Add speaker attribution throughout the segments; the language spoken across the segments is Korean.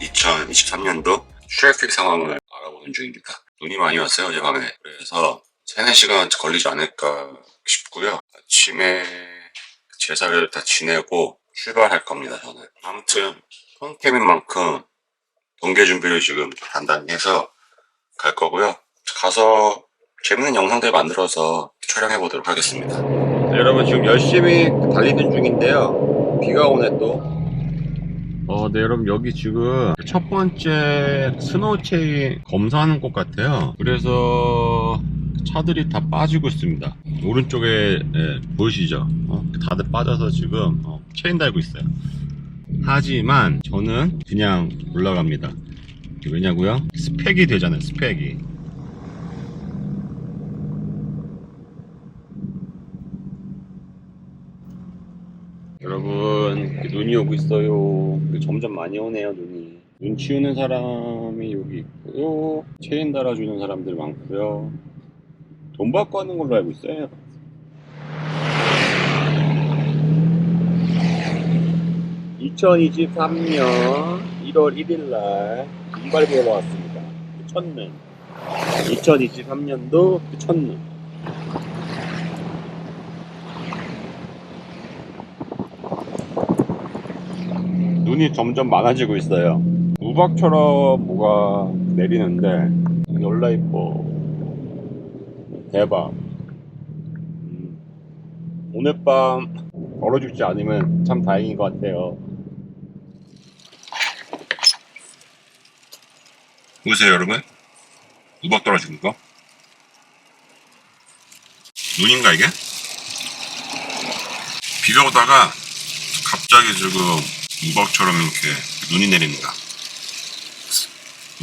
Speaker 1: 2023년도 트래픽 상황을 알아보는 중입니다. 눈이 많이 왔어요 어젯밤에. 그래서 3, 4시간 걸리지 않을까 싶고요. 아침에 제사를 다 지내고 출발할 겁니다 저는. 아무튼 펑캠인 만큼 동계 준비를 지금 단단히 해서 갈 거고요. 가서 재밌는 영상들 만들어서 촬영해 보도록 하겠습니다.
Speaker 2: 네, 여러분 지금 열심히 달리는 중인데요. 비가 오네 또. 어, 네 여러분 여기 지금 첫 번째 스노우 체인 검사하는 곳 같아요. 그래서 차들이 다 빠지고 있습니다. 오른쪽에 예, 보이시죠? 어, 다들 빠져서 지금 어, 체인 달고 있어요. 하지만 저는 그냥 올라갑니다. 왜냐고요? 스펙이 되잖아요. 스펙이. 여러분 눈이 오고 있어요. 점점 많이 오네요 눈이. 눈 치우는 사람이 여기 있고요. 체인 달아주는 사람들 많고요. 돈 받고 하는 걸로 알고 있어요. (2023년 1월 1일날 이발 보러 왔습니다. 첫눈. 2023년도 첫눈 눈이 점점 많아지고 있어요. 우박처럼 뭐가 내리는데 열라 이뻐. 대박. 음, 오늘 밤 얼어 죽지 않으면 참 다행인 것 같아요.
Speaker 1: 보세요 여러분 우박 떨어지는 거 눈인가 이게? 비가 오다가 갑자기 지금 우박처럼 이렇게 눈이 내립니다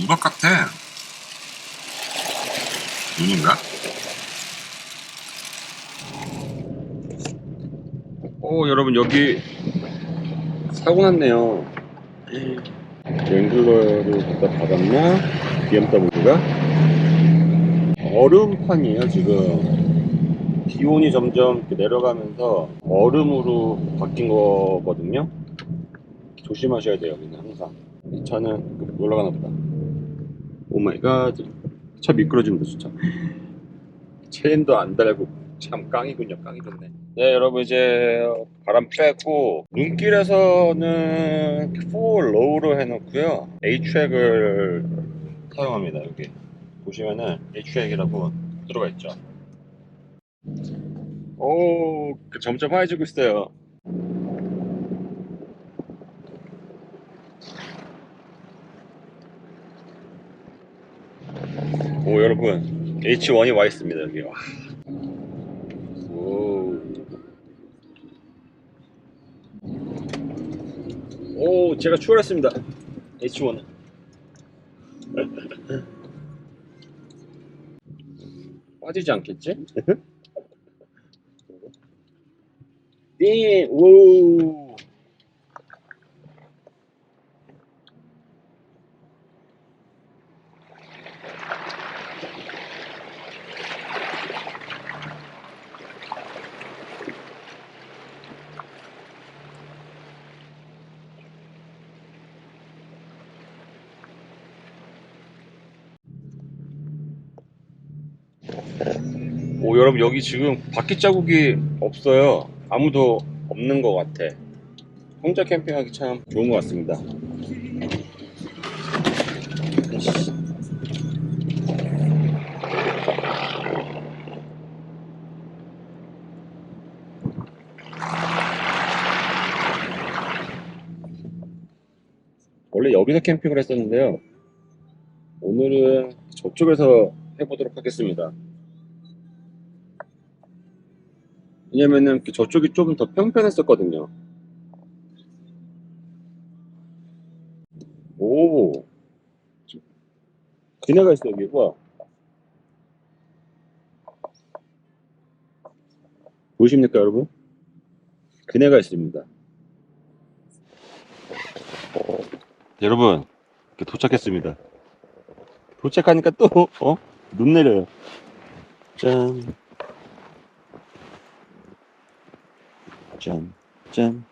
Speaker 1: 우박 같아 눈인가?
Speaker 2: 오 여러분 여기 사고 났네요. 랭글러를 갖다 받았나? BMW가 얼음판이에요 지금 기온이 점점 내려가면서 얼음으로 바뀐 거거든요. 조심하셔야 돼요 여기는 항상. 이 차는 올라가나 보다. 오 마이 갓. 차 미끄러집니다 진짜. 체인도 안 달고 참 깡이군요 깡이 좋네. 네 여러분 이제 바람 빼고 눈길에서는 4 로우로 해놓고요 H랙을 사용합니다 여기 보시면은 H랙이라고 들어가 있죠 오 점점 하얘지고 있어요 오 여러분 H1이 와 있습니다 여기 와. 오. 오, 제가 추월했습니다. H1. 빠지지 않겠지? 띵! 오! 오, 여러분, 여기 지금 바퀴 자국이 없어요. 아무도 없는 것 같아. 혼자 캠핑하기 참 좋은 것 같습니다. 원래 여기서 캠핑을 했었는데요. 오늘은 저쪽에서 해보도록 하겠습니다. 왜냐면은 그 저쪽이 좀 더 평평했었거든요. 오, 그네가 있어 여기 와. 보이십니까 여러분? 그네가 있습니다. 여러분 도착했습니다. 도착하니까 또, 어? 눈 내려요. 짠. 짠. 짠.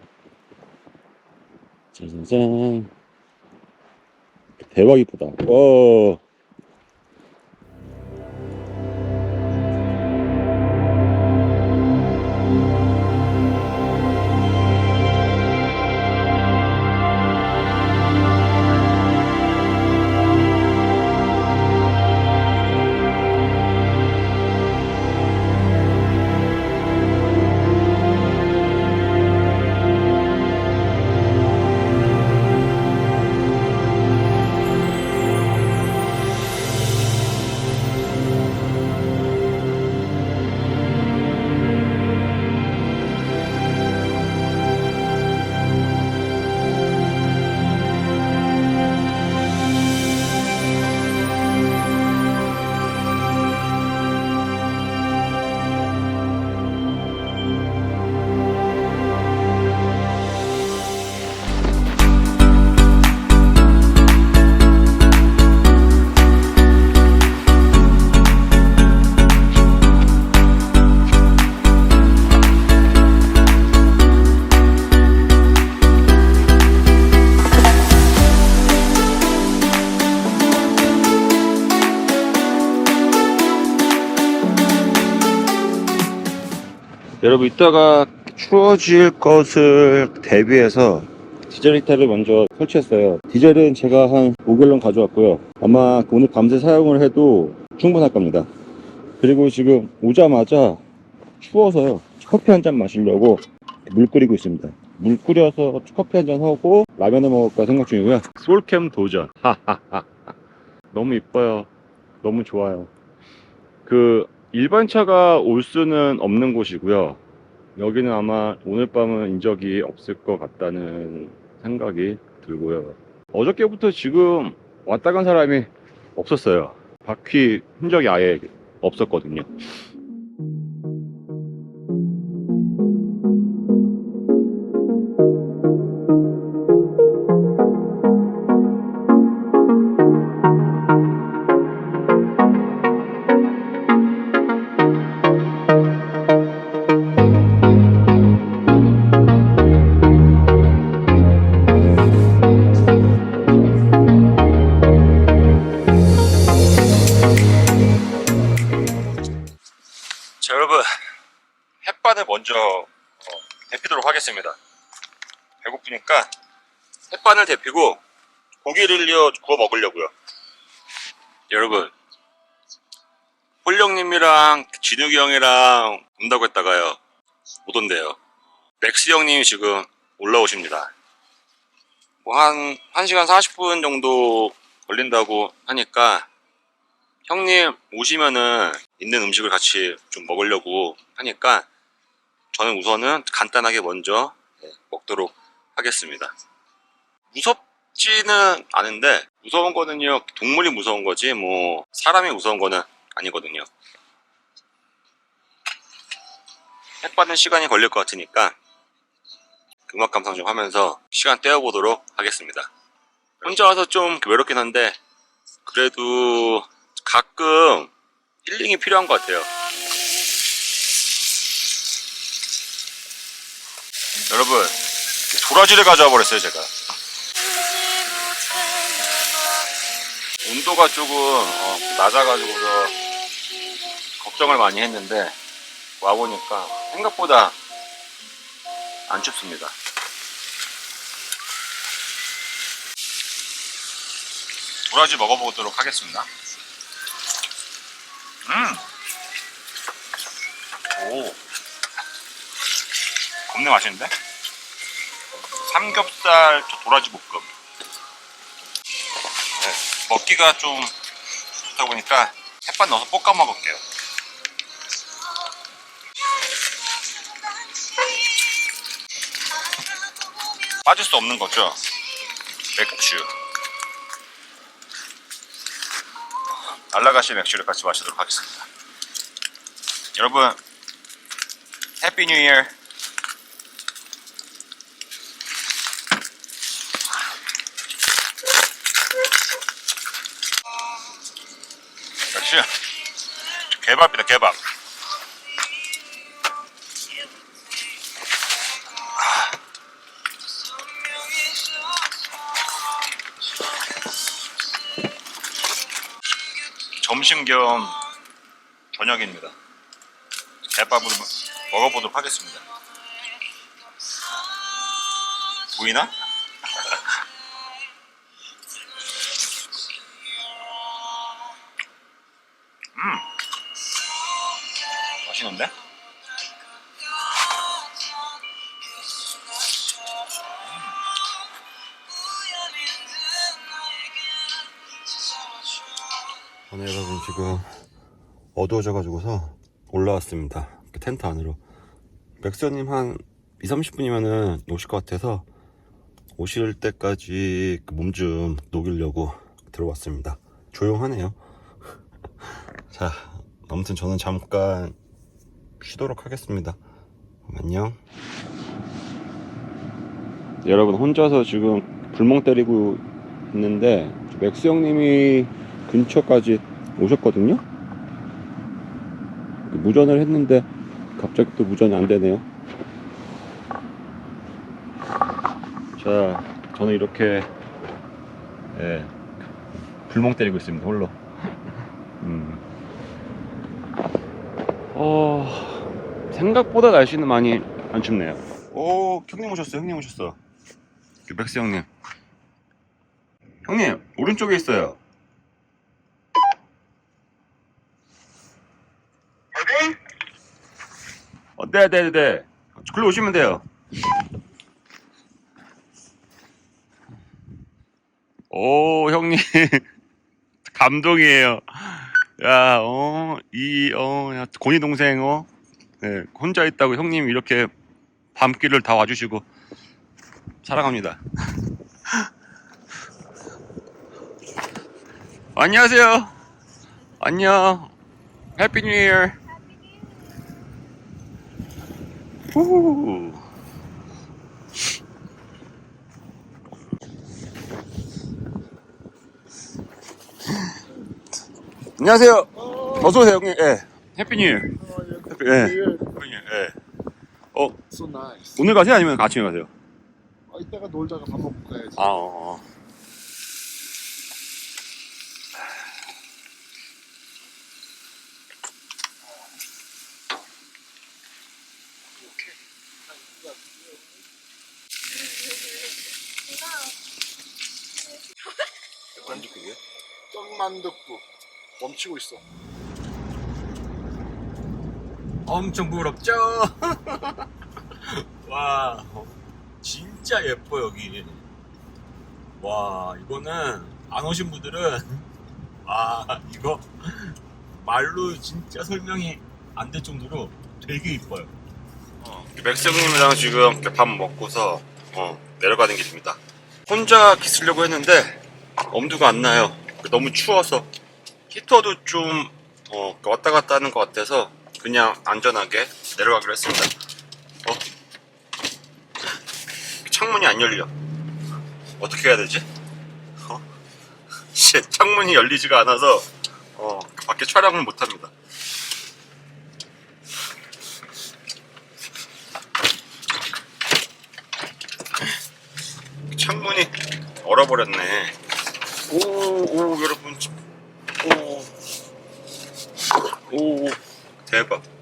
Speaker 2: 짜자잔. 대박 이쁘다. 와. 여러분 이따가 추워질 것을 대비해서 디젤 히터를 먼저 설치했어요. 디젤은 제가 한 5갤런 가져왔고요. 아마 오늘 밤새 사용을 해도 충분할 겁니다. 그리고 지금 오자마자 추워서요. 커피 한 잔 마시려고 물 끓이고 있습니다. 물 끓여서 커피 한 잔 하고 라면을 먹을까 생각 중이고요. 솔캠 도전. 너무 이뻐요. 너무 좋아요. 그 일반 차가 올 수는 없는 곳이고요. 여기는 아마 오늘 밤은 인적이 없을 것 같다는 생각이 들고요. 어저께부터 지금 왔다 간 사람이 없었어요. 바퀴 흔적이 아예 없었거든요. 먼저 어, 데피도록 하겠습니다. 배고프니까 햇반을 데피고 고기를요 구워 먹으려고요. 여러분. 홀령님이랑 진욱이 형이랑 온다고 했다가요. 못 온대요. 맥스 형님이 지금 올라오십니다. 뭐 한 1시간 40분 정도 걸린다고 하니까 형님 오시면은 있는 음식을 같이 좀 먹으려고 하니까 저는 우선은 간단하게 먼저 네, 먹도록 하겠습니다. 무섭지는 않은데 무서운 거는요 동물이 무서운 거지 뭐 사람이 무서운 거는 아니거든요. 햇받는 시간이 걸릴 것 같으니까 음악 감상 좀 하면서 시간 때워보도록 하겠습니다. 혼자 와서 좀 외롭긴 한데 그래도 가끔 힐링이 필요한 것 같아요. 여러분, 도라지를 가져와 버렸어요, 제가. 온도가 조금 어, 낮아가지고서 걱정을 많이 했는데 와보니까 생각보다 안 춥습니다. 도라지 먹어보도록 하겠습니다. 음. 오. 겁내 맛있는데? 삼겹살 저 도라지 볶음. 네, 먹기가 좀 좋다 보니까 햇반 넣어서 볶아 먹을게요. 빠질 수 없는 거죠. 맥주. 알라가시 맥주를 같이 마시도록 하겠습니다. 여러분, 해피 뉴 이어. 역시 개밥이다 개밥. 점심 겸 저녁입니다. 개밥으로 먹어보도록 하겠습니다. 보이나? 맛있는데? 아, 네, 여러분 지금 어두워져가지고서 올라왔습니다. 그 텐트 안으로. 맥스님 한 2, 30분이면은 오실 것 같아서 오실 때까지 그 몸 좀 녹이려고 들어왔습니다. 조용하네요. 자, 아무튼 저는 잠깐 쉬도록 하겠습니다. 안녕. 여러분 혼자서 지금 불멍 때리고 있는데 맥스 형님이 근처까지 오셨거든요. 무전을 했는데 갑자기 또 무전이 안 되네요. 자, 저는 이렇게 예, 불멍 때리고 있습니다. 홀로. 음. 어, 생각보다 날씨는 많이 안 춥네요. 오, 형님 오셨어, 형님 오셨어. 그 맥스 형님. 형님, 오른쪽에 있어요.
Speaker 3: 어디?
Speaker 2: 어, 네 네 네. 글로 오시면 돼요. 오, 형님. 감동이에요. 야, 어, 이, 어, 야, 고니 동생, 어, 네, 혼자 있다고 형님 이렇게 밤길을 다 와주시고, 사랑합니다. 안녕하세요. 안녕. 해피 뉴 이어. 후. 안녕하세요. 어서 오세요, 형님. 예. 해피 뉴 이어. 해피, 예.
Speaker 3: So nice.
Speaker 2: 오늘 가세요? 아니면 아침에 가세요?
Speaker 3: 어, 이따가 놀다가 밥 먹고 가야지.
Speaker 2: 아, 어. 어.
Speaker 3: 떡만둣국 멈추고 있어.
Speaker 2: 엄청 부럽죠? 와, 진짜 예뻐, 여기. 와, 이거는 안 오신 분들은, 아, 이거 말로 진짜 설명이 안 될 정도로 되게 이뻐요. 어, 맥스 형님이랑 지금 밥 먹고서 어, 내려가는 길입니다. 혼자 기쓰려고 했는데 엄두가 안 나요. 너무 추워서 히터도 좀 어, 왔다 갔다 하는 것 같아서 그냥 안전하게 내려가기로 했습니다. 어? 창문이 안 열려. 어떻게 해야 되지? 어? 씨, 창문이 열리지가 않아서 어, 밖에 촬영을 못 합니다. 창문이 얼어버렸네. 오, 오, 여러분. 오. 오, 대박.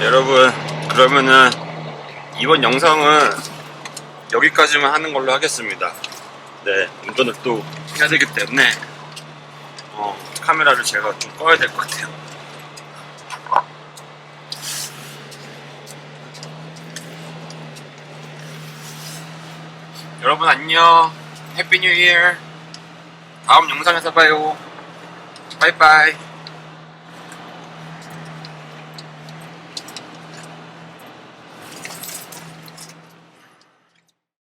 Speaker 2: 여러분, 그러면은 이번 영상은 여기까지만 하는 걸로 하겠습니다. 네, 운전을 또 해야 되기 때문에 어, 카메라를 제가 좀 꺼야 될 것 같아요. 여러분 안녕. 해피 뉴 이어. 다음 영상에서 봐요. 바이바이.